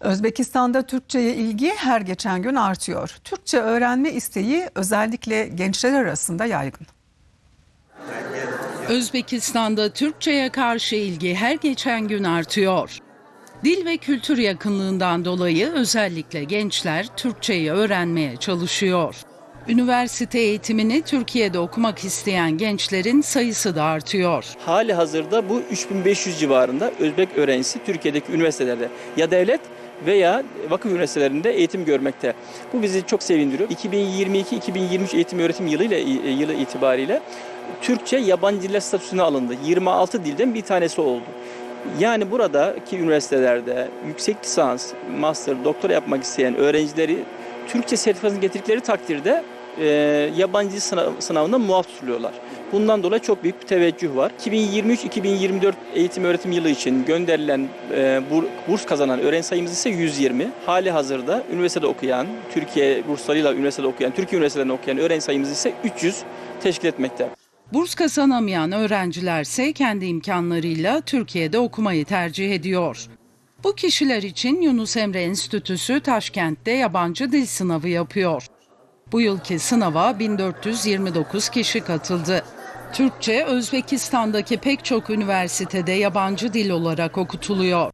Özbekistan'da Türkçe'ye ilgi her geçen gün artıyor. Türkçe öğrenme isteği özellikle gençler arasında yaygın. Özbekistan'da Türkçe'ye karşı ilgi her geçen gün artıyor. Dil ve kültür yakınlığından dolayı özellikle gençler Türkçeyi öğrenmeye çalışıyor. Üniversite eğitimini Türkiye'de okumak isteyen gençlerin sayısı da artıyor. Hali hazırda bu 3500 civarında Özbek öğrencisi Türkiye'deki üniversitelerde ya devlet veya vakıf üniversitelerinde eğitim görmekte. Bu bizi çok sevindiriyor. 2022-2023 eğitim öğretim yılı ile yılı itibariyle Türkçe yabancı diller statüsüne alındı. 26 dilden bir tanesi oldu. Yani buradaki üniversitelerde yüksek lisans, master, doktora yapmak isteyen öğrencileri Türkçe sertifikasını getirdikleri takdirde e, yabancı sınav, sınavında muaf tutuluyorlar. Bundan dolayı çok büyük bir teveccüh var. 2023-2024 eğitim öğretim yılı için gönderilen e, bur- burs kazanan öğrenci sayımız ise 120. Hali hazırda üniversitede okuyan, Türkiye burslarıyla üniversitede okuyan, Türkiye üniversitelerinde okuyan öğrenci sayımız ise 300 teşkil etmekte. Burs kazanamayan öğrencilerse kendi imkanlarıyla Türkiye'de okumayı tercih ediyor. Bu kişiler için Yunus Emre Enstitüsü Taşkent'te yabancı dil sınavı yapıyor. Bu yılki sınava 1429 kişi katıldı. Türkçe Özbekistan'daki pek çok üniversitede yabancı dil olarak okutuluyor.